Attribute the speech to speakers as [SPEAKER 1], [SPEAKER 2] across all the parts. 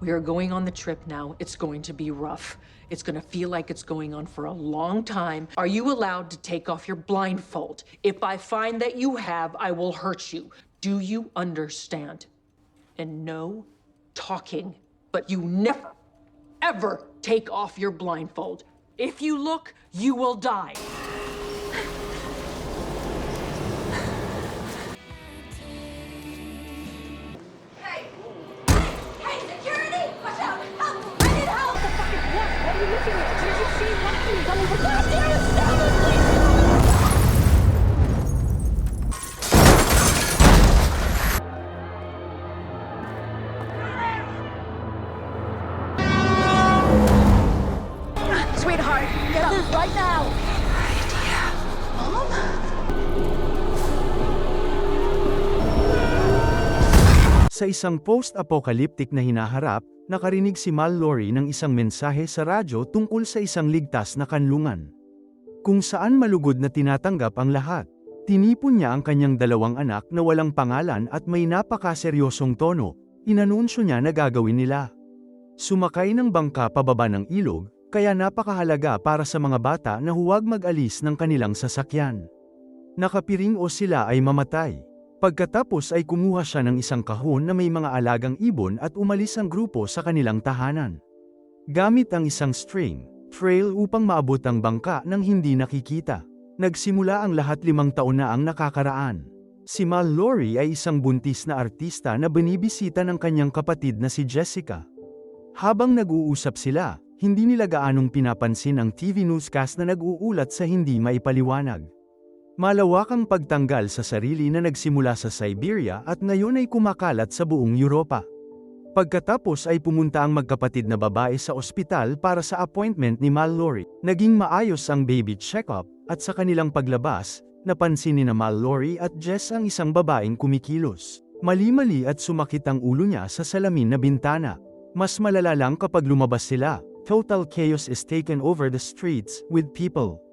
[SPEAKER 1] We are going on the trip now. It's going to be rough. It's going to feel like it's going on for a long time. Are you allowed to take off your blindfold? If I find that you have, I will hurt you. Do you understand? And no talking, but you never, ever take off your blindfold. If you look, you will die.
[SPEAKER 2] Isang post-apocalyptic na hinaharap, nakarinig si Mal Lori ng isang mensahe sa radyo tungkol sa isang ligtas na kanlungan. Kung saan malugod na tinatanggap ang lahat. Tinipon niya ang kanyang dalawang anak na walang pangalan at may napakaseryosong tono, inanunsyo niya na gagawin nila. Sumakay ng bangka pababa ng ilog, kaya napakahalaga para sa mga bata na huwag mag-alis ng kanilang sasakyan. Nakapiring o sila ay mamatay. Pagkatapos ay kumuha siya ng isang kahon na may mga alagang ibon at umalis ang grupo sa kanilang tahanan. Gamit ang isang string, trail upang maabot ang bangka nang hindi nakikita. Nagsimula ang lahat limang taon na ang nakakaraan. Si Mal Lori ay isang buntis na artista na binibisita ng kanyang kapatid na si Jessica. Habang nag-uusap sila, hindi nila gaanong pinapansin ang TV newscast na nag-uulat sa hindi maipaliwanag. Malawakang pagtanggal sa sarili na nagsimula sa Siberia at ngayon ay kumakalat sa buong Europa. Pagkatapos ay pumunta ang magkapatid na babae sa ospital para sa appointment ni Mal Lori. Naging maayos ang baby check-up, at sa kanilang paglabas, napansin ni na Mal Lori at Jess ang isang babaeng kumikilos. Mali-mali at sumakit ang ulo niya sa salamin na bintana. Mas malala lang kapag lumabas sila. Total chaos is taken over the streets with people.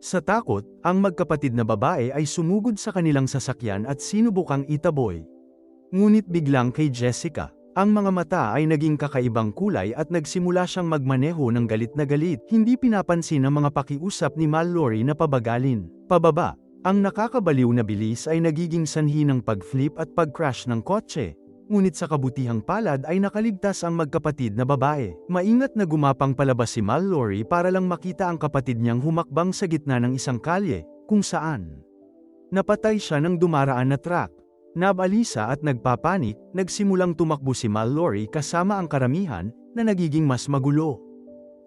[SPEAKER 2] Sa takot, ang magkapatid na babae ay sumugod sa kanilang sasakyan at sinubukang itaboy. Ngunit biglang kay Jessica, ang mga mata ay naging kakaibang kulay at nagsimula siyang magmaneho ng galit na galit. Hindi pinapansin ang mga pakiusap ni Mal Lori na pabagalin. Pababa, ang nakakabaliw na bilis ay nagiging sanhi ng pag-flip at pag-crash ng kotse. Ngunit sa kabutihang palad ay nakaligtas ang magkapatid na babae. Maingat na gumapang palabas si Mal Lori para lang makita ang kapatid niyang humakbang sa gitna ng isang kalye, kung saan. Napatay siya ng dumaraan na truck. Nabalisa at nagpapanik, nagsimulang tumakbo si Mal Lori kasama ang karamihan, na nagiging mas magulo.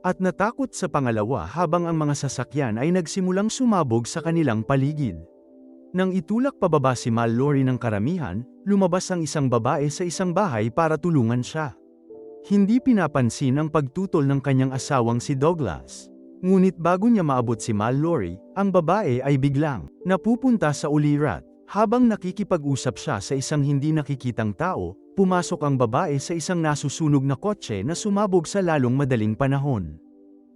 [SPEAKER 2] At natakot sa pangalawa habang ang mga sasakyan ay nagsimulang sumabog sa kanilang paligid. Nang itulak pababa si Mal Lori ng karamihan, lumabas ang isang babae sa isang bahay para tulungan siya. Hindi pinapansin ang pagtutol ng kanyang asawang si Douglas. Ngunit bago niya maabot si Mal Lori, ang babae ay biglang napupunta sa ulirat. Habang nakikipag-usap siya sa isang hindi nakikitang tao, pumasok ang babae sa isang nasusunog na kotse na sumabog sa lalong madaling panahon.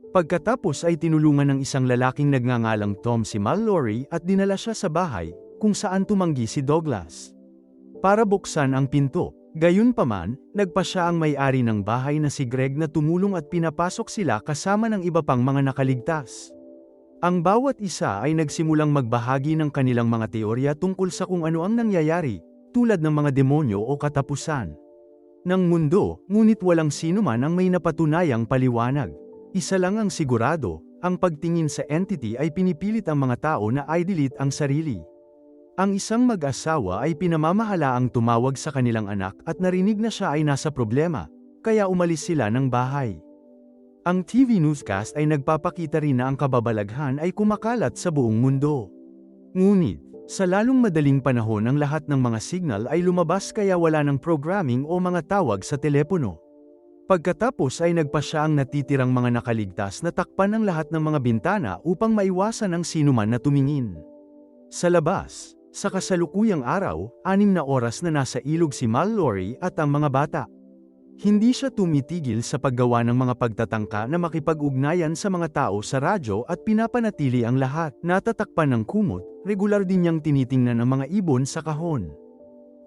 [SPEAKER 2] Pagkatapos ay tinulungan ng isang lalaking nagngangalang Tom si Mal Lori at dinala siya sa bahay, kung saan tumanggi si Douglas. Para buksan ang pinto, gayunpaman, nagpa siya ang may-ari ng bahay na si Greg na tumulong at pinapasok sila kasama ng iba pang mga nakaligtas. Ang bawat isa ay nagsimulang magbahagi ng kanilang mga teorya tungkol sa kung ano ang nangyayari, tulad ng mga demonyo o katapusan. Ng mundo, ngunit walang sino man ang may napatunayang paliwanag. Isa lang ang sigurado, ang pagtingin sa entity ay pinipilit ang mga tao na i-delete ang sarili. Ang isang mag-asawa ay pinamamahala ang tumawag sa kanilang anak at narinig na siya ay nasa problema, kaya umalis sila ng bahay. Ang TV newscast ay nagpapakita rin na ang kababalaghan ay kumakalat sa buong mundo. Ngunit, sa lalong madaling panahon ang lahat ng mga signal ay lumabas kaya wala ng programming o mga tawag sa telepono. Pagkatapos ay nagpa siya ang natitirang mga nakaligtas na takpan ang lahat ng mga bintana upang maiwasan ang sinuman na tumingin. Sa labas, sa kasalukuyang araw, anim na oras na nasa ilog si Mal Lori at ang mga bata. Hindi siya tumitigil sa paggawa ng mga pagtatangka na makipag-ugnayan sa mga tao sa radyo at pinapanatili ang lahat. Natatakpan ng kumot, regular din niyang tinitingnan ang mga ibon sa kahon.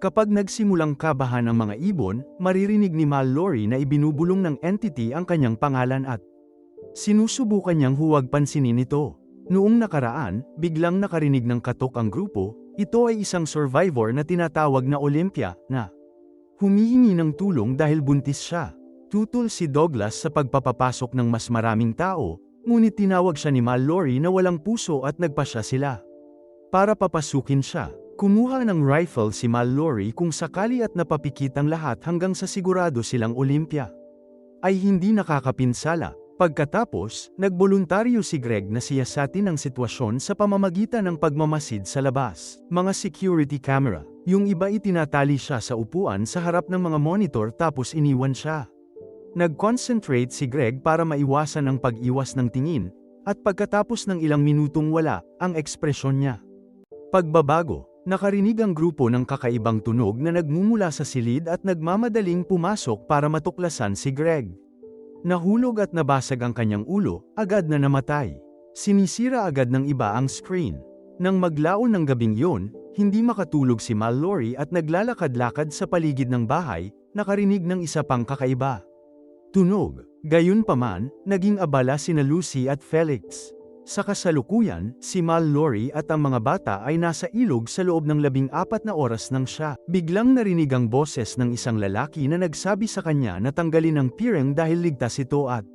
[SPEAKER 2] Kapag nagsimulang kabahan ang mga ibon, maririnig ni Mallory na ibinubulong ng entity ang kanyang pangalan at sinusubukan niyang huwag pansinin ito. Noong nakaraan, biglang nakarinig ng katok ang grupo, ito ay isang survivor na tinatawag na Olympia, na humihingi ng tulong dahil buntis siya. Tutol si Douglas sa pagpapapasok ng mas maraming tao, ngunit tinawag siya ni Mallory na walang puso at nagpa siya sila. Para papasukin siya, kumuha ng rifle si Mallory kung sakali at napapikit ang lahat hanggang sa sigurado silang Olympia. Ay hindi nakakapinsala, pagkatapos, nagboluntaryo si Greg na siyasatin ang sitwasyon sa pamamagitan ng pagmamasid sa labas. Mga security camera, yung iba itinatali siya sa upuan sa harap ng mga monitor tapos iniwan siya. Nag-concentrate si Greg para maiwasan ang pag-iwas ng tingin, at pagkatapos ng ilang minutong wala, ang ekspresyon niya. Pagbabago, nakarinig ang grupo ng kakaibang tunog na nagmumula sa silid at nagmamadaling pumasok para matuklasan si Greg. Nahulog at nabasag ang kanyang ulo, agad na namatay. Sinisira agad ng iba ang screen. Nang maglaon ng gabing yun, hindi makatulog si Mallory at naglalakad-lakad sa paligid ng bahay, nakarinig ng isa pang kakaiba. Tunog, gayunpaman, naging abala sina Lucy at Felix. Sa kasalukuyan, si Mallory at ang mga bata ay nasa ilog sa loob ng labing apat na oras ng siya. Biglang narinig ang boses ng isang lalaki na nagsabi sa kanya na tanggalin ang pireng dahil ligtas ito at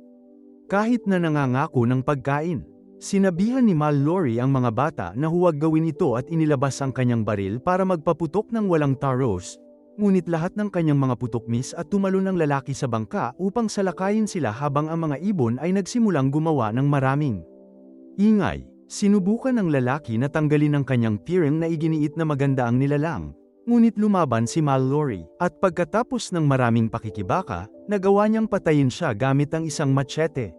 [SPEAKER 2] kahit na nangangako ng pagkain. Sinabihan ni Mallory ang mga bata na huwag gawin ito at inilabas ang kanyang baril para magpaputok ng walang taros, ngunit lahat ng kanyang mga putok-miss at tumalon ng lalaki sa bangka upang salakayin sila habang ang mga ibon ay nagsimulang gumawa ng maraming ingay. Sinubukan ng lalaki na tanggalin ang kanyang piring na iginiit na maganda ang nilalang, ngunit lumaban si Mallory, at pagkatapos ng maraming pakikibaka, nagawa niyang patayin siya gamit ang isang machete.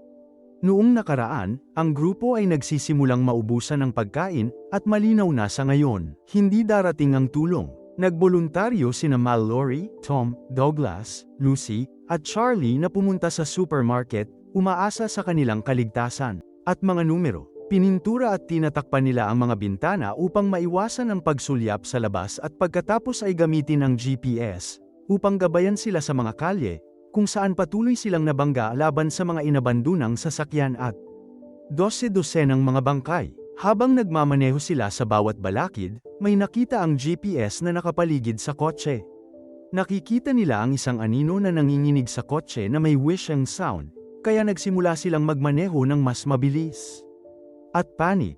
[SPEAKER 2] Noong nakaraan, ang grupo ay nagsisimulang maubusan ng pagkain, at malinaw na sa ngayon, hindi darating ang tulong. Nagboluntaryo sina Mallory, Tom, Douglas, Lucy, at Charlie na pumunta sa supermarket, umaasa sa kanilang kaligtasan. At mga numero, pinintura at tinatakpan nila ang mga bintana upang maiwasan ang pagsulyap sa labas at pagkatapos ay gamitin ang GPS, upang gabayan sila sa mga kalye, kung saan patuloy silang nabangga laban sa mga inabandunang sasakyan at 12 ng mga bangkay. Habang nagmamaneho sila sa bawat balakid, may nakita ang GPS na nakapaligid sa kotse. Nakikita nila ang isang anino na nanginginig sa kotse na may wishing sound, kaya nagsimula silang magmaneho ng mas mabilis. At panic.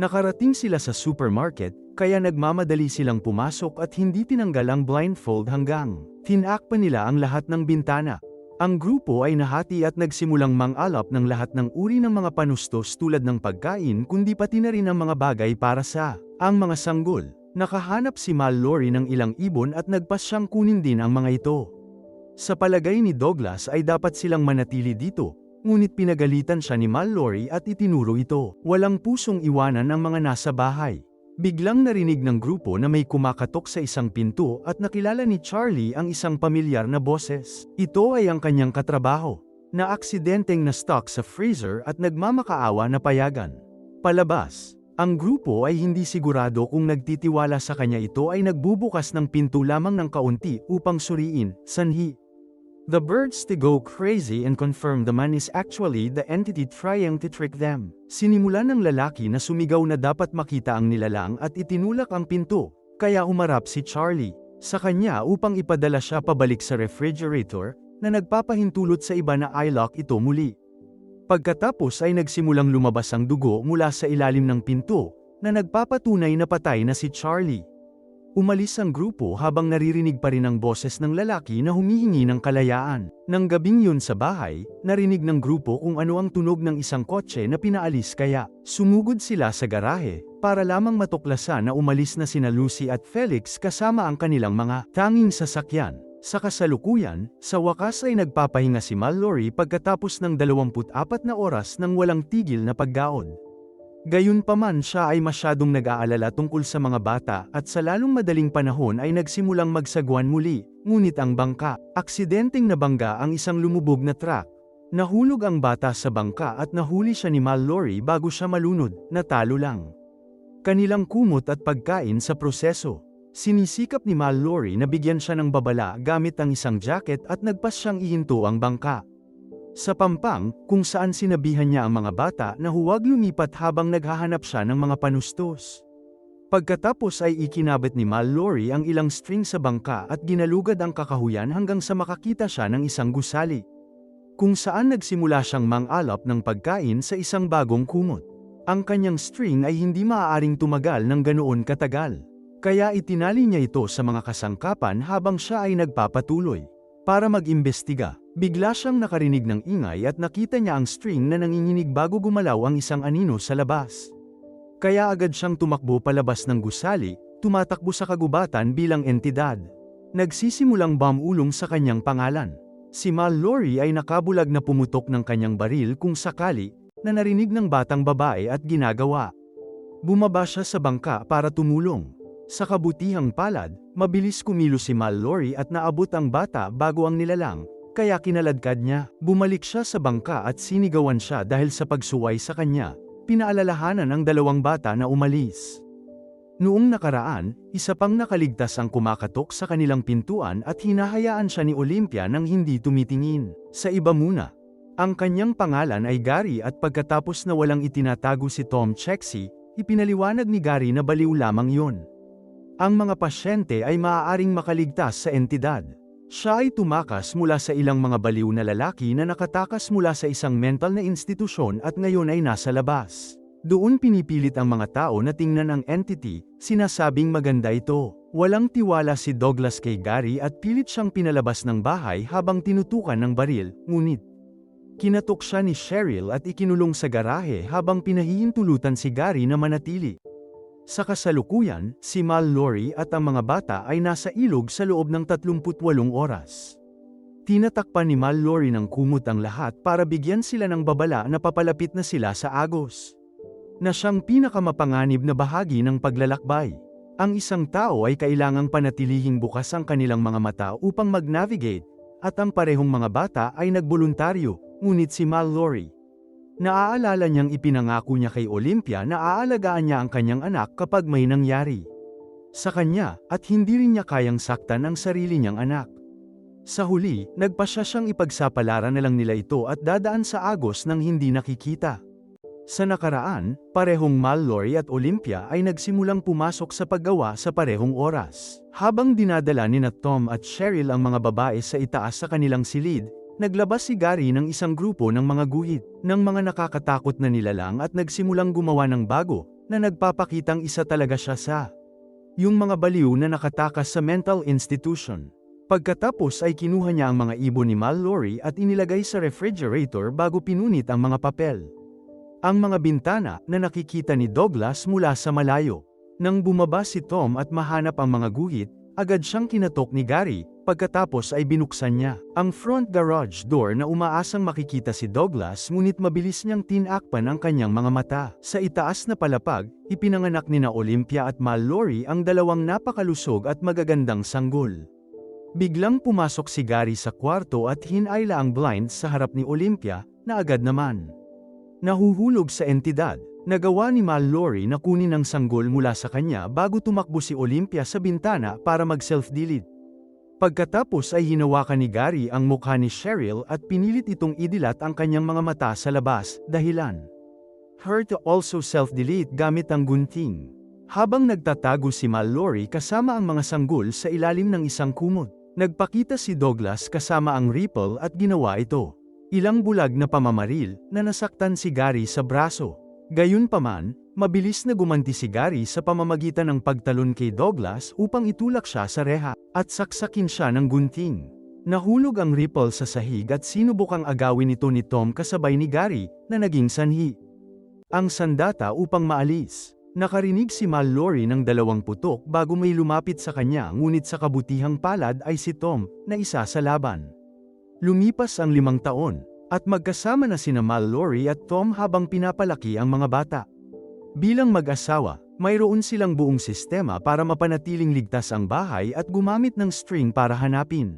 [SPEAKER 2] Nakarating sila sa supermarket, kaya nagmamadali silang pumasok at hindi tinanggal ang blindfold hanggang tinakpan nila ang lahat ng bintana. Ang grupo ay nahati at nagsimulang mang-alap ng lahat ng uri ng mga panustos tulad ng pagkain kundi pati na rin ang mga bagay para sa ang mga sanggol. Nakahanap si Mallory ng ilang ibon at nagpas siyang kunin din ang mga ito. Sa palagay ni Douglas ay dapat silang manatili dito, ngunit pinagalitan siya ni Mallory at itinuro ito. Walang pusong iwanan ang mga nasa bahay. Biglang narinig ng grupo na may kumakatok sa isang pinto at nakilala ni Charlie ang isang pamilyar na boses. Ito ay ang kanyang katrabaho, na aksidenteng na stuck sa freezer at nagmamakaawa na payagan. Palabas, ang grupo ay hindi sigurado kung nagtitiwala sa kanya ito ay nagbubukas ng pinto lamang ng kaunti upang suriin, sanhi. The birds to go crazy and confirm the man is actually the entity trying to trick them. Sinimulan ng lalaki na sumigaw na dapat makita ang nilalang at itinulak ang pinto, kaya humarap si Charlie sa kanya upang ipadala siya pabalik sa refrigerator na nagpapahintulot sa iba na i-lock ito muli. Pagkatapos ay nagsimulang lumabas ang dugo mula sa ilalim ng pinto, na nagpapatunay na patay na si Charlie. Umalis ang grupo habang naririnig pa rin ang boses ng lalaki na humihingi ng kalayaan. Nang gabing yun sa bahay, narinig ng grupo kung ano ang tunog ng isang kotse na pinaalis kaya sumugod sila sa garahe para lamang matuklasan na umalis na sina Lucy at Felix kasama ang kanilang mga tanging sasakyan. Sa kasalukuyan, sa wakas ay nagpapahinga si Mallory pagkatapos ng 24 na oras ng walang tigil na paggaon. Gayunpaman siya ay masyadong nag-aalala tungkol sa mga bata at sa lalong madaling panahon ay nagsimulang magsagwan muli, ngunit ang bangka, aksidenteng nabangga ang isang lumubog na truck. Nahulog ang bata sa bangka at nahuli siya ni Mallory bago siya malunod, natalo lang. Kanilang kumot at pagkain sa proseso. Sinisikap ni Mallory na bigyan siya ng babala gamit ang isang jacket at nagpas siyang ihinto ang bangka. Sa pampang, kung saan sinabihan niya ang mga bata na huwag lumipat habang naghahanap siya ng mga panustos. Pagkatapos ay ikinabit ni Mallory ang ilang string sa bangka at ginalugad ang kakahuyan hanggang sa makakita siya ng isang gusali. Kung saan nagsimula siyang mang-alap ng pagkain sa isang bagong kumot. Ang kanyang string ay hindi maaaring tumagal ng ganoon katagal. Kaya itinali niya ito sa mga kasangkapan habang siya ay nagpapatuloy. Para mag-imbestiga, bigla siyang nakarinig ng ingay at nakita niya ang string na nanginginig bago gumalaw ang isang anino sa labas. Kaya agad siyang tumakbo palabas ng gusali, tumatakbo sa kagubatan bilang entidad. Nagsisimulang bamulong sa kanyang pangalan. Si Mallory ay nakabulag na pumutok ng kanyang baril kung sakali, na narinig ng batang babae at ginagawa. Bumaba siya sa bangka para tumulong. Sa kabutihang palad, mabilis kumilos si Mallory at naabot ang bata bago ang nilalang, kaya kinaladkad niya. Bumalik siya sa bangka at sinigawan siya dahil sa pagsuway sa kanya. Pinaalalahanan ang dalawang bata na umalis. Noong nakaraan, isa pang nakaligtas ang kumakatok sa kanilang pintuan at hinahayaan siya ni Olympia nang hindi tumitingin. Sa iba muna. Ang kanyang pangalan ay Gary at pagkatapos na walang itinatago si Tom Chexi, ipinaliwanag ni Gary na baliw lamang yon. Ang mga pasyente ay maaaring makaligtas sa entidad. Siya ay tumakas mula sa ilang mga baliw na lalaki na nakatakas mula sa isang mental na institusyon at ngayon ay nasa labas. Doon pinipilit ang mga tao na tingnan ang entity, sinasabing maganda ito. Walang tiwala si Douglas kay Gary at pilit siyang pinalabas ng bahay habang tinutukan ng baril, ngunit kinatok siya ni Cheryl at ikinulong sa garahe habang pinahihintulutan si Gary na manatili. Sa kasalukuyan, si Mallory at ang mga bata ay nasa ilog sa loob ng 38 oras. Tinatakpan ni Mallory ng kumot ang lahat para bigyan sila ng babala na papalapit na sila sa Agos. Na siyang pinakamapanganib na bahagi ng paglalakbay. Ang isang tao ay kailangang panatilihing bukas ang kanilang mga mata upang mag-navigate, at ang parehong mga bata ay nagboluntaryo, ngunit si Mallory, Naaalala niyang ipinangako niya kay Olympia na aalagaan niya ang kanyang anak kapag may nangyari. Sa kanya, at hindi rin niya kayang saktan ang sarili niyang anak. Sa huli, nagpasya siyang ipagsapalaran na lang nila ito at dadaan sa agos nang hindi nakikita. Sa nakaraan, parehong Mallory at Olympia ay nagsimulang pumasok sa paggawa sa parehong oras. Habang dinadala ni na Tom at Cheryl ang mga babae sa itaas sa kanilang silid, Naglabas si Gary ng isang grupo ng mga guhit, ng mga nakakatakot na nilalang at nagsimulang gumawa ng bago, na nagpapakitang isa talaga siya sa yung mga baliw na nakatakas sa mental institution. Pagkatapos ay kinuha niya ang mga ibon ni Mallory at inilagay sa refrigerator bago pinunit ang mga papel. Ang mga bintana na nakikita ni Douglas mula sa malayo. Nang bumaba si Tom at mahanap ang mga guhit, agad siyang kinatok ni Gary, Pagkatapos ay binuksan niya ang front garage door na umaasang makikita si Douglas ngunit mabilis niyang tinakpan ang kanyang mga mata. Sa itaas na palapag, ipinanganak ni na Olympia at Mallory ang dalawang napakalusog at magagandang sanggol. Biglang pumasok si Gary sa kwarto at hinayla ang blinds sa harap ni Olympia, na agad naman. Nahuhulog sa entidad, nagawa ni Mallory na kunin ang sanggol mula sa kanya bago tumakbo si Olympia sa bintana para mag-self-delete. Pagkatapos ay hinawakan ni Gary ang mukha ni Cheryl at pinilit itong idilat ang kanyang mga mata sa labas, dahilan. Her to also self-delete gamit ang gunting. Habang nagtatago si Mallory kasama ang mga sanggol sa ilalim ng isang kumot, nagpakita si Douglas kasama ang Ripple at ginawa ito. Ilang bulag na pamamaril na nasaktan si Gary sa braso. Gayunpaman, mabilis na gumanti si Gary sa pamamagitan ng pagtalon kay Douglas upang itulak siya sa reha, at saksakin siya ng gunting. Nahulog ang ripple sa sahig at sinubukang agawin ito ni Tom kasabay ni Gary, na naging sanhi. Ang sandata upang maalis. Nakarinig si Mallory ng dalawang putok bago may lumapit sa kanya ngunit sa kabutihang palad ay si Tom, na isa sa laban. Lumipas ang limang taon, at magkasama na sina Mallory at Tom habang pinapalaki ang mga bata. Bilang mag-asawa, mayroon silang buong sistema para mapanatiling ligtas ang bahay at gumamit ng string para hanapin.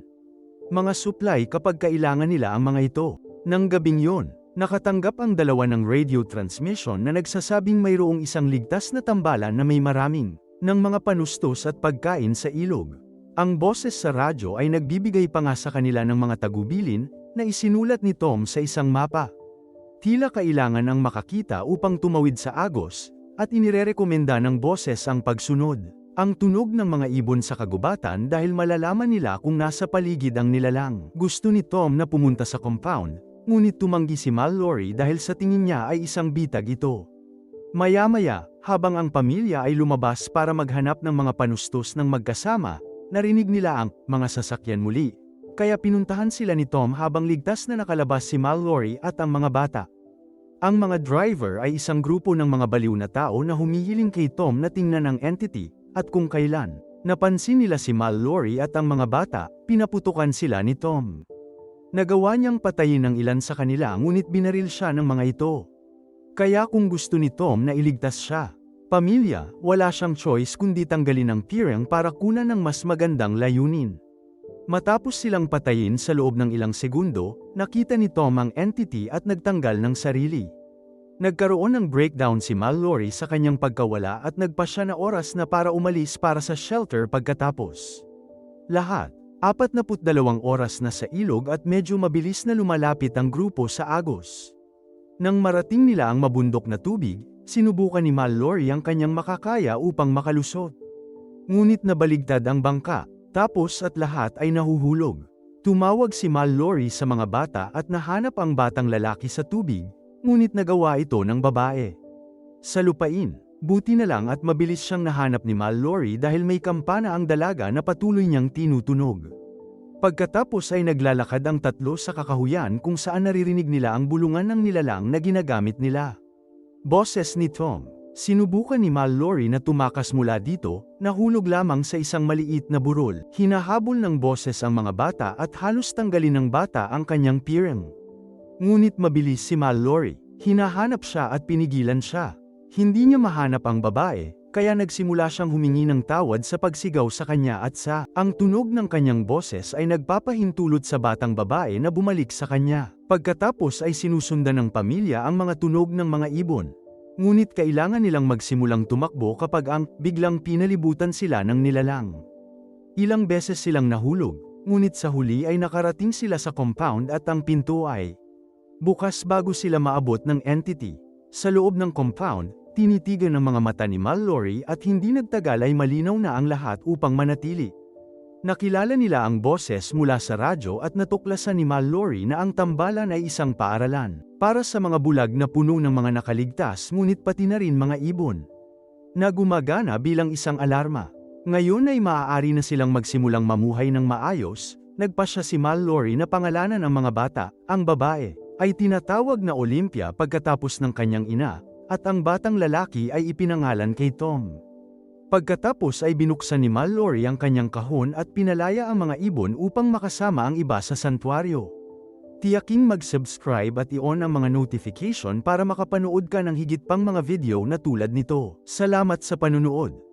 [SPEAKER 2] Mga supply kapag kailangan nila ang mga ito. Nang gabing yon, nakatanggap ang dalawa ng radio transmission na nagsasabing mayroong isang ligtas na tambalan na may maraming ng mga panustos at pagkain sa ilog. Ang boses sa radyo ay nagbibigay pa nga sa kanila ng mga tagubilin na isinulat ni Tom sa isang mapa. Tila kailangan ang makakita upang tumawid sa agos, at inirerekomenda ng boses ang pagsunod. Ang tunog ng mga ibon sa kagubatan dahil malalaman nila kung nasa paligid ang nilalang. Gusto ni Tom na pumunta sa compound, ngunit tumanggi si Mallory dahil sa tingin niya ay isang bitag ito. Maya-maya, habang ang pamilya ay lumabas para maghanap ng mga panustos ng magkasama, narinig nila ang mga sasakyan muli. Kaya pinuntahan sila ni Tom habang ligtas na nakalabas si Mallory at ang mga bata. Ang mga driver ay isang grupo ng mga baliw na tao na humihiling kay Tom na tingnan ang entity, at kung kailan, napansin nila si Mallory at ang mga bata, pinaputukan sila ni Tom. Nagawa niyang patayin ang ilan sa kanila ngunit binaril siya ng mga ito. Kaya kung gusto ni Tom na iligtas siya, pamilya, wala siyang choice kundi tanggalin ang pirang para kunan ng mas magandang layunin. Matapos silang patayin sa loob ng ilang segundo, nakita ni Tom ang entity at nagtanggal ng sarili. Nagkaroon ng breakdown si Mallory sa kanyang pagkawala at nagpa siya na oras na para umalis para sa shelter pagkatapos. Lahat, 42 oras na sa ilog at medyo mabilis na lumalapit ang grupo sa Agos. Nang marating nila ang mabundok na tubig, sinubukan ni Mallory ang kanyang makakaya upang makalusot. Ngunit nabaligtad ang bangka, tapos at lahat ay nahuhulog. Tumawag si Mallory sa mga bata at nahanap ang batang lalaki sa tubig, ngunit nagawa ito ng babae. Sa lupain, buti na lang at mabilis siyang nahanap ni Mallory dahil may kampana ang dalaga na patuloy niyang tinutunog. Pagkatapos ay naglalakad ang tatlo sa kakahuyan kung saan naririnig nila ang bulungan ng nilalang na ginagamit nila. Boses ni Tom, sinubukan ni Mallory na tumakas mula dito, nahulog lamang sa isang maliit na burol. Hinahabol ng boses ang mga bata at halos tanggalin ng bata ang kanyang pirang. Ngunit mabilis si Mallory, hinahanap siya at pinigilan siya. Hindi niya mahanap ang babae, kaya nagsimula siyang humingi ng tawad sa pagsigaw sa kanya at sa ang tunog ng kanyang boses ay nagpapahintulot sa batang babae na bumalik sa kanya. Pagkatapos ay sinusundan ng pamilya ang mga tunog ng mga ibon. Ngunit kailangan nilang magsimulang tumakbo kapag ang biglang pinalibutan sila ng nilalang. Ilang beses silang nahulog, ngunit sa huli ay nakarating sila sa compound at ang pinto ay bukas bago sila maabot ng entity. Sa loob ng compound, tinitigan ng mga mata ni Mallory at hindi nagtagal ay malinaw na ang lahat upang manatili. Nakilala nila ang boses mula sa radyo at natuklasan ni Mallory na ang tambalan ay isang paaralan, para sa mga bulag na puno ng mga nakaligtas ngunit pati na rin mga ibon. Na gumagana bilang isang alarma. Ngayon ay maaari na silang magsimulang mamuhay ng maayos, nagpasya si Mallory na pangalanan ang mga bata, ang babae, ay tinatawag na Olympia pagkatapos ng kanyang ina, at ang batang lalaki ay ipinangalan kay Tom. Pagkatapos ay binuksan ni Mallory ang kanyang kahon at pinalaya ang mga ibon upang makasama ang iba sa santuario. Tiyaking mag-subscribe at i-on ang mga notification para makapanood ka ng higit pang mga video na tulad nito. Salamat sa panunood!